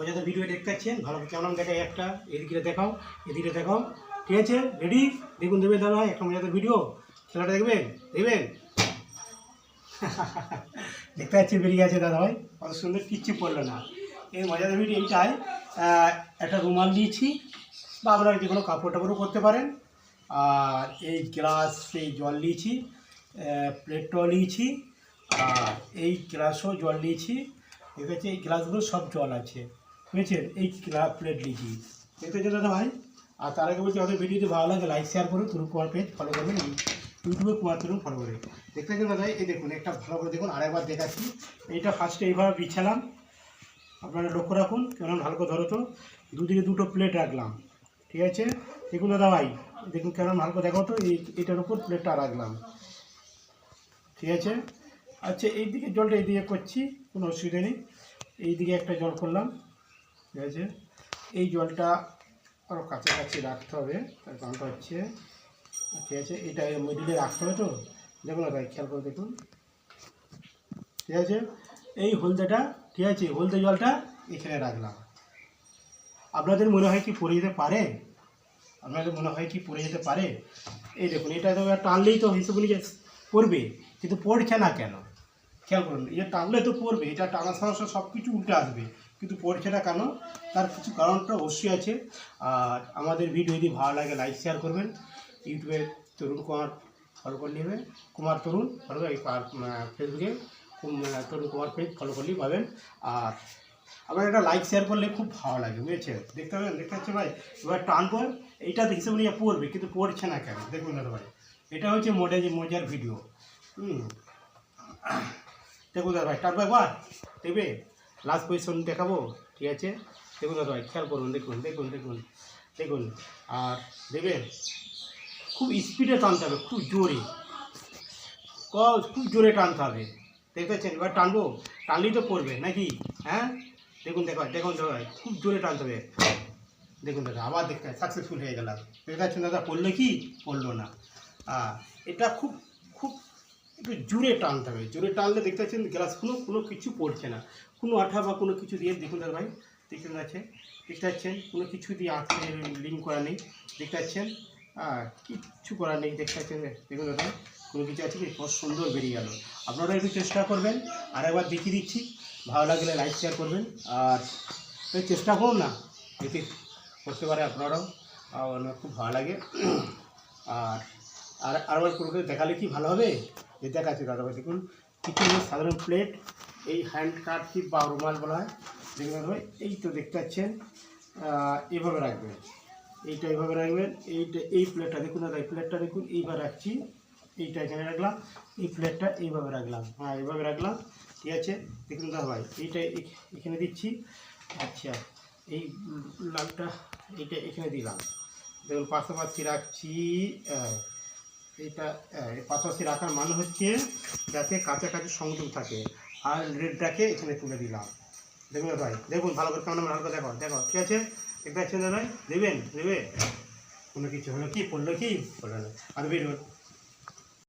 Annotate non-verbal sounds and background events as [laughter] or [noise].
মজাদার ভিডিও দেখতে পাচ্ছেন ভালো কেমন দেখায় একটা? এদিকে দেখাও এদিকে দেখাও। ঠিক আছে? রেডি দেখুন দেবে দাদা একটা মজাদার ভিডিও খেলাটা দেখবেন? দেখবেন? [laughs] দেখতে পাচ্ছি বেরিয়ে গেছে দাদা ভাই। কত সুন্দর কিচ্ছু পড়ল না। এই মজাদার ভিডিও এইটাই। একটা রুমাল নিয়েছি। বা আপনারা যে কোনো কাপড় টাপড়ও করতে পারেন। আর এই গ্লাস এই জল নিয়েছি। প্লেটটাও নিয়েছি। আর এই গ্লাসও জল নিয়েছি। আছে এই গ্লাসগুলো সব জল আছে। বুঝেছেন এই ক্লাব প্লেট নিয়েছি দেখতে পাচ্ছেন দাদা ভাই? আর তার আগে বলছি, আমাদের ভিডিওটি ভালো লাগে লাইক শেয়ার করুন তরুণ কুমার পেজ ফলো করবেন ইউটিউবে কুমার তরুণ ফলো করে। দেখতে পাচ্ছেন দাদা, এই দেখুন, একটা ভালো করে দেখুন, আরেকবার দেখাচ্ছি। এইটা ফার্স্টে এইভাবে বিছালাম। আপনারা লক্ষ্য রাখুন, কেমন ভালো করে ধরো তো। দুদিকে দুটো প্লেট রাখলাম, ঠিক আছে? দেখুন দাদা ভাই, দেখুন কেমন ভালো করে দেখো তো এটার উপর প্লেটটা রাখলাম, ঠিক আছে? আচ্ছা এই দিকে জলটা এই দিকে করছি, কোনো অসুবিধা নেই। এই দিকে একটা জল করলাম। ঠিক আছে? এই জলটা আরও কাছাকাছি রাখতে হবে। তার কারণটা হচ্ছে, ঠিক আছে? এটা মিডিলে রাখতে হবে তো? দেখুন ভাই, খেয়াল করে দেখুন। ঠিক আছে? এই হলদেটা, ঠিক আছে? হলদে জলটা এখানে রাখলাম। আপনাদের মনে হয় কি পড়ে যেতে পারে? আপনাদের মনে হয় কি পড়ে যেতে পারে? এই দেখুন, এটা তো টানলেই তো হিসেবে নিয়ে পড়বে, কিন্তু পড়ছে না কেন? খেয়াল করুন, এটা টানলে তো পড়বে, এটা টানা সমস্যা সব কিছু উল্টে আসবে। কিন্তু পড়ছে না কেন? তার কিছু কারণটা অবশ্যই আছে। আর আমাদের ভিডিও যদি ভালো লাগে লাইক শেয়ার করবেন। ইউটিউবে তরুণ কুমার ফলো করে নেবে কুমার তরুণ ফলো আর ফেসবুকে তরুণ কুমার পেজ ফলো করলেই পাবেন। আর আবার একটা লাইক শেয়ার করলে খুব ভালো লাগে বুঝেছে দেখতে পাবেন, দেখতে পাচ্ছেন ভাই? এবার টানবো এইটা হিসেবে নিয়ে পড়বে, কিন্তু পড়ছে না কেন? দেখুন দাদা ভাই, এটা হচ্ছে মোটে যে মজার ভিডিও হুম। দেখুন দাদা ভাই, টানবো একবার? দেবে? লাস্ট পজিশন দেখাবো, ঠিক আছে? দেখুন দাদা ভাই, খেয়াল করুন, দেখুন দেখুন দেখুন দেখুন। আর দেবে খুব স্পিডে টানতে হবে, খুব জোরে। ক- খুব জোরে টানতে হবে। দেখতে পাচ্ছেন? এবার টানবো? টানলেই তো পড়বে নাকি? হ্যাঁ? দেখুন দেখো দেখুন দেখো খুব জোরে টানতে হবে। দেখুন দাদা, আবার দেখতে সাকসেসফুল হয়ে গেলাম। দেখতে পাচ্ছেন দাদা, পড়ল কি? পড়ল না। এটা খুব খুব একটু জোরে টানতে হবে। জোরে টানলে দেখতে পাচ্ছেন গ্লাস কোনো কোনো কিছু পড়ছে না। কোনো আঠা বা কোনো কিছু দিয়ে দেখুন দাদা ভাই, দেখতে পাচ্ছেন? দেখতে পাচ্ছেন? কোনো কিছু দিয়ে আঁকতে লিঙ্ক করা নেই। দেখতে পাচ্ছেন? কিচ্ছু করার নেই। দেখতে পাচ্ছেন? দেখুন দাদা কোনো কিছু আছে কি? কত সুন্দর বেরিয়ে গেল। আপনারা একটু চেষ্টা করবেন। আর একবার দেখিয়ে দিচ্ছি। ভালো লাগলে লাইক শেয়ার করবেন। আর চেষ্টা করুন না। এতে করতে পারে আপনারাও। আমার খুব ভালো লাগে। আর আর আরবার করে করে দেখালে কি ভালো হবে? যে দেখাচ্ছি দাদাভাই দেখুন কিচেনের সাধারণ প্লেট এই হ্যান্ড কার্ডটি বা রুমাল বলা হয়? দেখুন দাদাভাই এই তো দেখতে পাচ্ছেন এইভাবে রাখবেন। এইটা এইভাবে রাখবেন, এইটা, এই প্লেটটা দেখুন দাদা, এই প্লেটটা দেখুন, এইবার রাখছি। এইটা এখানে রাখলাম, এই প্লেটটা এইভাবে রাখলাম। হ্যাঁ এইভাবে রাখলাম, ঠিক আছে? দেখুন দাদা ভাই, এইটা এখানে দিচ্ছি। আচ্ছা এই লালটা এইটা এখানে দিলাম। দেখুন, পাশাপাশি রাখছি এই পাশাপাশি রাখার মানে হচ্ছে যাতে কাছাকাছি সংযোগ থাকে। আর রেডটাকে এখানে তুলে দিলাম। দেখুন ভাই, দেখুন ভালো করে কেমন ভালো করে দেখো দেখো ঠিক আছে? দেখতে পাচ্ছেন ভাই? দেবেন দেবে কোনো কিছু হলো কি? পড়ল কি? পড়ল না। আর বেরোন।